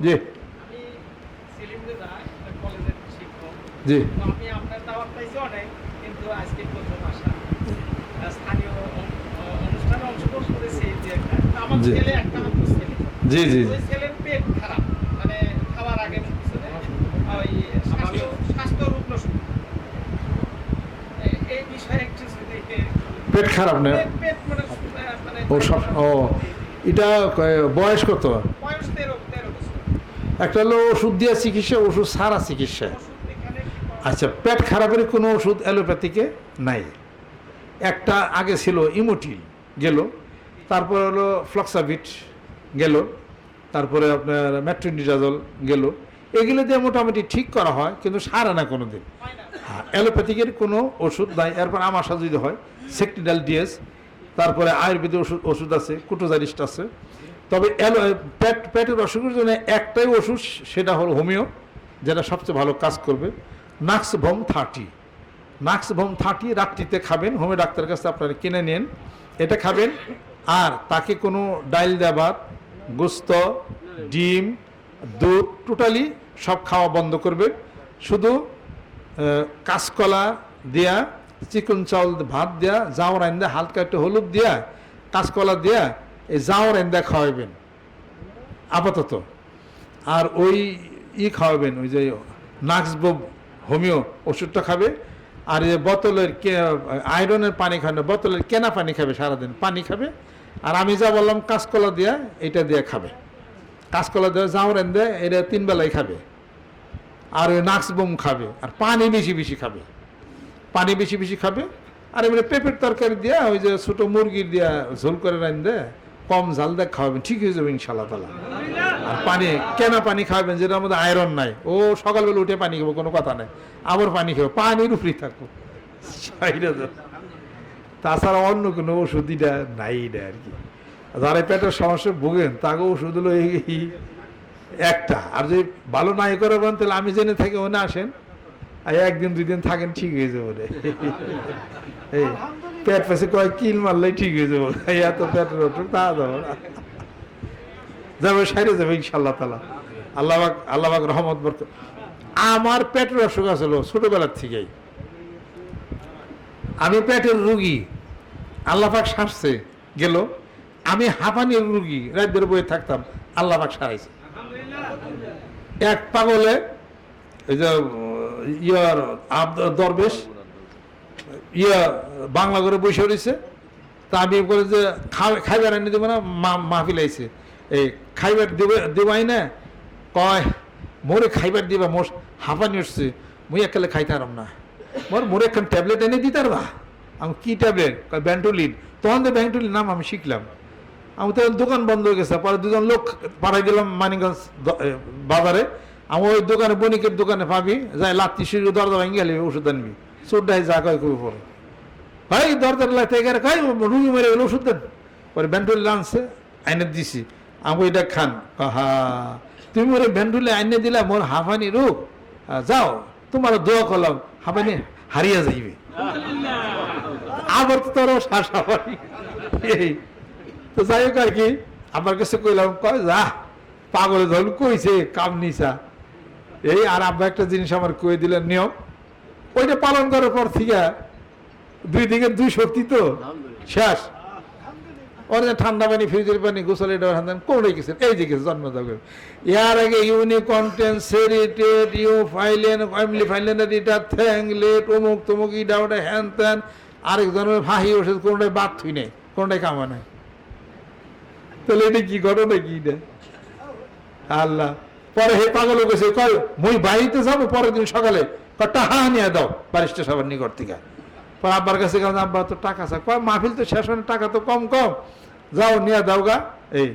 জি। জি। আমি আপনার দাওয়াত পাইছি অনেক কিন্তু আজকে প্রথম আসা। স্থানীয় অনুষ্ঠানে অংশগ্রহণ করেছি যে আমার জি। ছেলে একটা মাত্র ছেলে। জি জি ছেলের পেট খারাপ মানে খাওয়ার আগে পিছনে স্বাস্থ্য স্বাস্থ্য রুগ্ন শরীর। এ- এই বিষয়ে একটু পেট খারাপ না? মানে মানে ও সব ও এটা বয়স কত বয়স তেরো তেরো বছর একটা হলো ওষুধ দিয়ে চিকিৎসা, ওষুধ সারা চিকিৎসা। আচ্ছা পেট খারাপের কোনো ওষুধ অ্যালোপ্যাথিকে নাই। একটা আগে ছিল ইমোটিল, গেল। তারপর হলো ফ্লক্সাভিট, গেল। তারপরে আপনার ম্যাট্রিনিডাজল, গেল। এগুলো দিয়ে মোটামুটি ঠিক করা হয়, কিন্তু সারে না কোনো দিন হ্যাঁ অ্যালোপ্যাথিকের কোনো ওষুধ নাই। এরপর সাথে যদি হয়, সেকটিডাল ডিএস, তারপরে আয়ুর্বেদিক ওষুধ ওষুধ আছে, কুটোজারিস্ট আছে। তবে অ্যালো পেট, পেটের অসুখের জন্য একটাই ওষুধ, সেটা হলো হোমিও, যেটা সবচেয়ে ভালো কাজ করবে। নাক্স ভম থার্টি। নাক্স ভম থার্টি রাত্রিতে খাবেন হোমিও ডাক্তারের কাছে আপনারা কিনে নেন। এটা খাবেন, আর তাকে কোনো ডাইল দেবাত গোস্ত, ডিম, দুধ, টোটালি সব খাওয়া বন্ধ করবে। শুধু কাঁচকলা দেয়া, চিকন চাউল ভাত দেয়া জাউর আইন্দা হালকা একটু হলুদ দেয়া, কাঁচকলা দেয়া এই জাউর আইন্দা খাওয়াবেন আপাতত। আর ওই ই খাওয়াবেন ওই যে নাক্সব হোমিও ওষুধটা খাবে। আর যে বোতলের আয়রনের পানি খাবে, বোতলের কেনা পানি খাবে সারাদিন, পানি খাবে। আর আমি যা বললাম, কাঁচকলা দেয়া, এটা দিয়ে খাবে। কাঁচকলা দেওয়া জাউরেন দেয় এটা তিন বেলায় খাবে। আর ওই নাক্স বোম খাবে, আর পানি বেশি বেশি খাবে। পানি বেশি বেশি খাবে। আর এবারে পেঁপের তরকারি দিয়া, ওই যে ছোটো মুরগির দিয়া ঝোল করে রান দে কম ঝাল দেখ খাওয়াবেন ঠিক হয়ে যাবে ইনশাল্লাহ তালা আর পানি কেনা পানি খাবেন যেটার মধ্যে আয়রন নাই। ও সকালবেলা উঠে পানি খাব কোনো কথা নাই। আবার পানি খাব পানির উপরেই থাকব। তাছাড়া অন্য কোনো ওষুধ এটা নাই এটা আর কি। যারা পেটের সমস্যা ভোগেন তাকে ওষুধ হলো এই এই একটা। আর যদি ভালো নাই করে বলেন তাহলে আমি জেনে থাকি ওনে আসেন। আর একদিন দুই দিন থাকেন ঠিক হয়ে যাব রে এই। পেট পেছে কয়, কিল মারলেই ঠিক হয়ে যাব। এত পেটের ওষুধ তা যাব না। যাবে, সাইরে যাবে ইনশাল্লাহ তালা আল্লাহবাক আল্লাহবাক রহমত বরক আমার পেটের অসুখ আছিল ছোটবেলার থেকেই। আমি পেটের রুগী। আল্লাহাক সারছে, গেল। আমি হাঁপানির রুগী, রাত বের বয়ে থাকতাম আল্লাহাক সারাইছে। এক পাগলে, এই যে ইয়ার দরবেশ ইয়া বাংলা করে বসে রয়েছে। তা আমি করে যে খাইবার এনে দেবো না মাহফিল আইছে। এই খাইবার দেবে দেবাই না? কয় মোরে খাইবার দিবা মোর হাঁপানি উঠছে মুই একালে খাইতে পারম না। মোর মোরে একখান ট্যাবলেট এনে দিতে পারবা আমি কি ট্যাবলেট? কয় ব্যান্টুলিন। তখন তো ব্যান্টুলিন নাম আমি শিখলাম। আমি তো দোকান বন্ধ হয়ে গেছে পরে দুজন লোক পাঠাই দিলাম এ, বাজারে। আমি ওই দোকানে বণিকের দোকানে পাবি যাই লাত্তি সিঁড়ি দরজা ভেঙে গেলে ওষুধ আনবি। চোরটাই যা কয় কবি পরে ভাই দরজা লাইতে গেলে খাই রুগী মেরে গেলে ওষুধ দেন। পরে ব্যান্ডুল আনছে, আইনে দিছি। আমি এটা খান। হা। তুমি ওরে ব্যান্ডুলে আইনে দিলা, মোর হাঁফানি রোগ। যাও তোমার দোয়া করলাম, হাঁফানি হারিয়ে যাইবে। আবার তো তোর এই, তো যাই হোক আর কি, আমার কাছে কইলাম, কয়, যা পাগলে ধরুন কইছে, কাম নিসা এই, আর আব্বা একটা জিনিস আমার কয়ে দিলেন, নিয়ম। ওইটা পালন করার পর থেকে দুই দিকে দুই শক্তি তো। শেষ। ওর ঠান্ডা পানি ফ্রিজের পানি গোসল হান্দান কোনটাই গেছে এই গেছে জন্ম যাবে এর আগে ইউনি কন্টেন্ট সেরিটেড ইউ ফাইলেন ফ্যামিলি ফাইলেন এটা থ্যাংলেট অমুক তমুক ইটা ওটা হ্যান ত্যান। আরেকজনের ফাহি ওষুধ কোনটাই বাদ থুই নেই কোনটাই কামা নাই। তাহলে এটা কি ঘটনা কি এটা? আল্লাহ। পরে হে পাগল গেছে কয় মুই বাড়িতে যাব পরের দিন সকালে। টাকা নিয়ে দাও বারিস্টার সবার নিকট থেকে। পর আব্বার কাছে গেলাম, আব্বা তো টাকা চাক কয়, মাহফিল তো শেষ হয় টাকা তো কম কম। যাও, নিয়ে দাও গা। এই,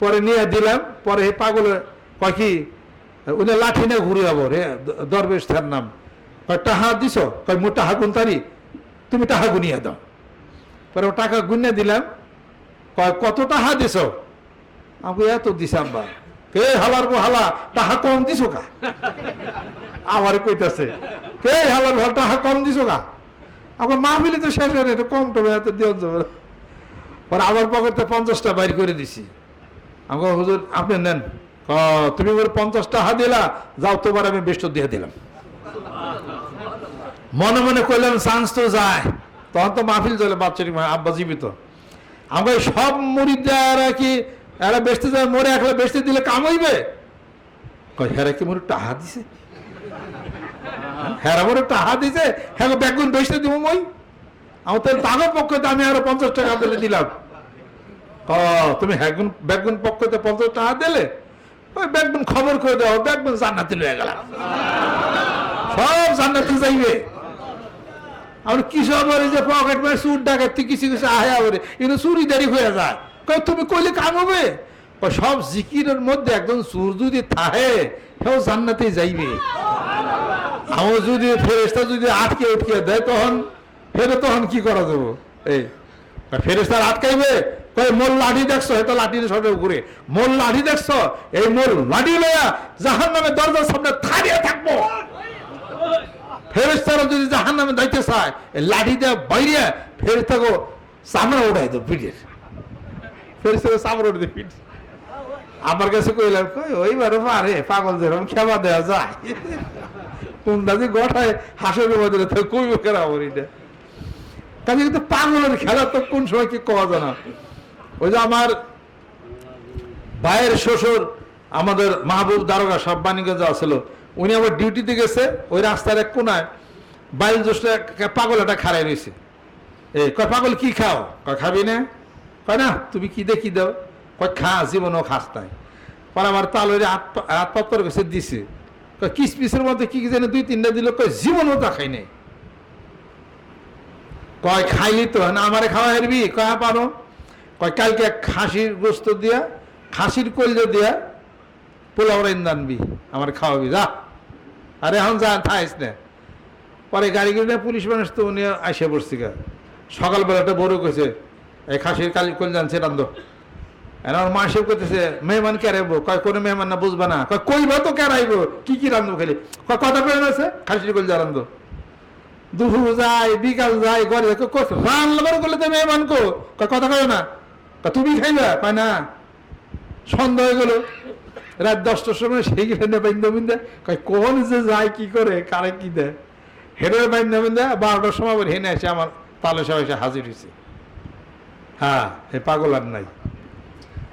পরে নিয়ে দিলাম, পরে হে পাগলে কয় উনি লাঠি না ঘুরে যাব রে, দরবেশ তার নাম। কয়, টাহা দিছ? কয়, মোর টাহা গুন তারি তুমি টাহা গুনিয়ে দাও। পরে ও টাকা গুনে দিলাম। কয়, কত টাহা দিছ? আমি এত দিস আব্বা। কে হালার গো হালা, টাহা কম দিছো কা? আমার কইতাছে, কে হালার ঘর টাহা কম দিছো কা আমার মিলে তো শেষ হয় এটা কম টবে এত দিও। পরে আমার পকেটে পঞ্চাশটা বাইর করে দিছি। আমাকে হুজুর, আপনি নেন। তুমি ওর পঞ্চাশ টাকা দিলা, যাও তোমার আমি বেষ্ট দিয়ে দিলাম। মনে মনে করলাম চান্স তো যায়। তখন তো মাহফিল চলে বাচ্চাটি আব্বা জীবিত। আমরা সব মুড়িদারা কি এরা বেচতে যায়? মরে একলা বেচতে দিলে কাম হইবে? কয়, হেরা কি মরে টাহা দিছে? হেরা মরে টাহা দিছে হ্যাঁ বেচতে দিব মই। আমার তাহলে আমি আরও পঞ্চাশ টাকা দিলে দিলাম। ও, তুমি হ্যাগুন ব্যাগুন পক্ষতে পঞ্চাশ টাকা দিলে, ওই ব্যাগুন খবর করে দেওয়া ব্যাগুন জান্নাতি লয়ে সব জান্নাতি আমার যে পকেট মারে সুর ডাকাতি কিছু কিছু আহে আবার কিন্তু চুরি দাঁড়ি হয়ে যায়। তুমি কইলে কাম হবে? সব জিকিরের মধ্যে একজন সুর যদি থাহে সেও জান্নাতে যাইবে। আমার যদি ফেরেস্তা যদি আটকে উঠকে দেয় তখন, ফেরে তখন কি করা যাব? এই ফেরেস্তার আটকাইবে? কই মোর লাঠি দেখছ? এটা লাঠির সবে ঘুরে মোর লাঠি দেখছ? এই মোর লাঠি লইয়া জাহান নামে দরজার সামনে থাড়িয়ে থাকব। ফেরেস্তারা যদি জাহান নামে যাইতে চায়, এই লাঠি দিয়ে বাইরে ফেরেস্তাকে চামড়া উঠাই তো পিঠের। ফেরেস্তাকে চামড়া উঠে পিঠ। আমার কাছে কইলাম, কই ওইবারে পারে, পাগল যেরকম খেবা দেওয়া যায়। গঠায় হাসের বদলে তো আমার এটা? কাজে কিন্তু পাগলের খেলা তো কোন সময় কি কওয়া যায় না। ওই যে আমার ভাইয়ের শ্বশুর, আমাদের মাহবুব দারোগা সব বাণীগঞ্জ আসলো উনি আবার ডিউটিতে গেছে, ওই রাস্তার এক কোনায় বাইল এক পাগল একটা খাড়াই রয়েছে এই কয়, পাগল, কি খাও? কয়, খাবি না? কয়, না, তুমি কি দেখি দাও? কয়, খা, জীবনও খাস নাই। পরে আমার তালরে হাত হাত পাত্তর কাছে দিছে। কয় কিস পিসের মধ্যে কি জানে দুই তিনটা দিল, কয়, জীবনও তা খাই নাই। কয়, খাইলি তো, না আমারে খাওয়া হেরবি? কয়া পারো কয়, কালকে খাসির গোস্ত দিয়া, খাসির কলজো দিয়া পোলাও রাইন দানবি আমার খাওয়াবি, যা। আরে এখন যা, থাইস না। পরে গাড়ি করে পুলিশ মানুষ তো উনি আসে পড়ছি সকালবেলাটা বড় কইছে, এই খাসির কালি কল জানছে রান্ধ। আমার মা সব করতেছে মেহমান কে রাইব কয় কোনো মেহমান না বুঝবা না কয় কইবা তো কে রাইব কি কি রান্ধবো খালি কথা কয়ে আছে খাসির কল যা রান্ধো দুপুর যায় বিকাল যায় ঘরে কই, কই, রান্নাবার করলে তো মেহমান কো কথা কয় না তুমি খাইবা কয় না সন্ধ্যা হয়ে গেল রাত দশটার সময় সেই গেলে বাইন্দা বিন্দা কোন যে যায় কি করে কারে কি দেয় হেরে বাইন্দা বিন্দা বারোটার সময় আবার হেনে আসে আমার তালে সব এসে হাজির হয়েছে হ্যাঁ এ পাগল আর নাই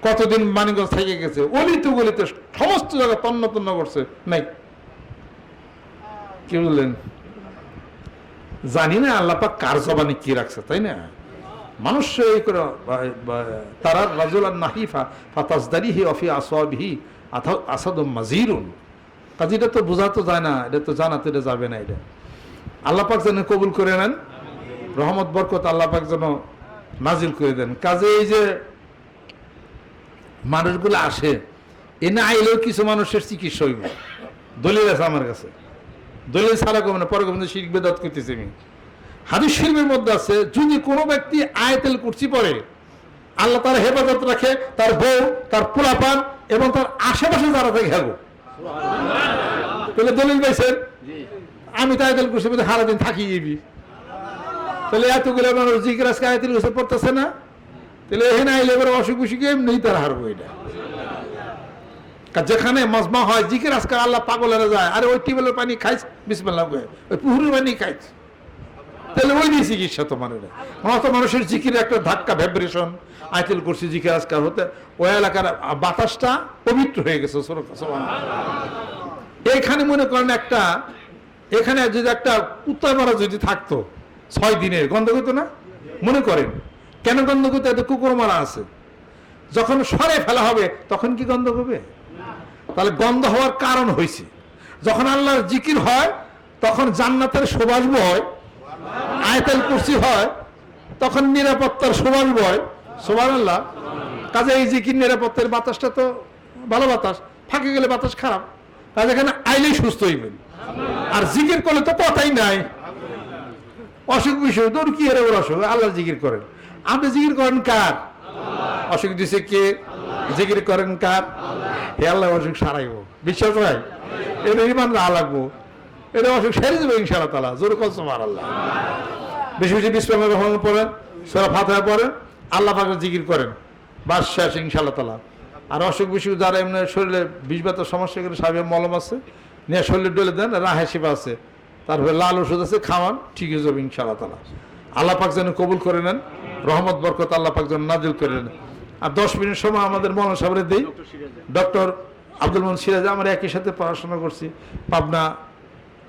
কতদিন মানিগঞ্জ থেকে গেছে? অলিতে গলিতে সমস্ত জায়গা তন্ন তন্ন করছে। নাই। কি বললেন? জানি না, আল্লাপাক কার জবানে কি রাখছে, তাই না? মানুষ এই করে তারা রাজুলান নাহিফা ফাতাজদারিহি অফি আসওয়াবিহি আথা আসাদ মাজিরুন। কাজে এটা তো বোঝা তো যায় না, এটা তো জানাতে এটা যাবে না এটা। আল্লাপাক যেন কবুল করে নেন, রহমত, বরকত আল্লাপাক যেন নাজিল করে দেন। কাজে এই যে মানুষগুলো আসে এনে আইলেও কিছু মানুষের চিকিৎসা হইব। দলিল আছে আমার কাছে। দলিল ছাড়া কমে না, পরে কমে শিখ বেদাত করতেছি আমি। হাদিস শিল্পের মধ্যে আছে, যদি কোনো ব্যক্তি আয়তেল কুর্সি পরে আল্লাহ তার হেফাজত রাখে, তার বউ, তার পোলাপান এবং তার আশেপাশে যারা থাকে হেগো তাহলে দলিল পাইছেন? আমি তো আয়তেল মধ্যে সারাদিন থাকি যাবি তাহলে এতগুলো মানুষ জিজ্ঞাসা আয়তেল কুর্সি পড়তেছে না? তাহলে এখানে আইলে এবার অসুখ বিসুখ এমনি তারা হারবো এটা। যেখানে মজমা হয়, জিকির আজকে আল্লাহ পাগলেরা যায়, আরে ওই টিউবওয়েলের পানি খাইছ বিসমিল্লাহ ওই পুকুরের পানি খাইছ তাহলে ওই নিয়ে চিকিৎসা তোমার এটা। আমার তো মানুষের জিকির একটা ধাক্কা ভাইব্রেশন আইতেল করছি জিকির আজকাল হতে, ওই এলাকার বাতাসটা পবিত্র হয়ে গেছে এখানে মনে করেন একটা, এখানে যদি একটা উত্তর মারা যদি থাকতো, ছয় দিনের, গন্ধ করতো না? মনে করেন? কেন গন্ধ করতো এত কুকুর মারা আছে? যখন সরে ফেলা হবে, তখন কি গন্ধ হবে? তাহলে গন্ধ হওয়ার কারণ হয়েছে যখন আল্লাহর জিকির হয়, তখন জান্নাতের সুবাস বয় আয়তাল কুর্সি হয়, তখন নিরাপত্তার সুবাস বয় সুবান আল্লাহ কাজে এই জিকির নিরাপত্তার বাতাসটা তো ভালো বাতাস, ফাঁকে গেলে বাতাস খারাপ। কাজে এখানে আইলেই সুস্থ হইবেন। আর জিকির করলে তো কথাই নাই। অসুখ বিসুখ তোর কি এর ওর অসুখ? আল্লাহ জিকির করেন। আপনি জিকির করেন কার? অসুখ দিছে কে? জিকির করেন কার? হে আল্লাহ, অসুখ সারাইব। বিশ্বাস হয়? এটা ইমান রা লাগবো। এটা অসুখ সেরে দেবে ইনশাআল্লাহ তালা জোর কলস মার আল্লাহ বেশি বেশি বিসমিল্লাহ রহমান পড়েন, সোরা ফাতিহা পড়েন, আল্লাহ পাকের জিকির করেন। বাস শেষ ইনশাআল্লাহ তালা আর অসুখ বিসুখ যারা এমনি শরীরে বিষ ব্যথার সমস্যা করে সাহেব মলম আছে, নিয়ে শরীরে ডলে দেন, রাহে শিবা আছে। তারপরে লাল ওষুধ আছে, খাওয়ান ঠিক হয়ে যাবে ইনশাআল্লাহ তালা আল্লাহ পাক যেন কবুল করে নেন। রহমত, বরকত আল্লাহ পাক যেন নাজিল করে নেন। আর দশ মিনিট সময় আমাদের মৌলানা সাহেবের দিই। ডক্টর আব্দুল মন সিরাজ আমরা একই সাথে পড়াশোনা করছি। পাবনা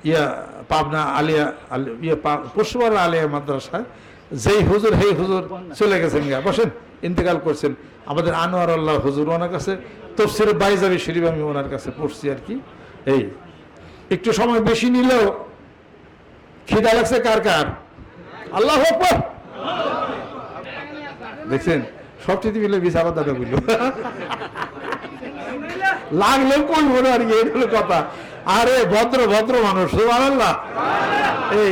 ইয়া, পাবনা আলিয়া, আলি- ইয়ে পা- আলিয়া মাদ্রাসায়। যেই হুজুর, হেই হুজুর চলে গেছেন গা। বসেন, ইন্তেকাল করছেন। আমাদের আনোয়ার আল্লাহ হুজুর ওনার কাছে, তফসির বাইজাবি শরীফ আমি ওনার কাছে পড়ছি আর কি। এই, একটু সময় বেশি নিলেও খিদা লাগছে কার কার? আল্লাহ আকবার। দেখছেন? সব চিঠি মিলে বিশ আবার দাদা বুঝলো লাগলেও কই মনে আর কি? এই হলো কথা। আরে, ভদ্র ভদ্র মানুষ, সুবহানাল্লাহ। এই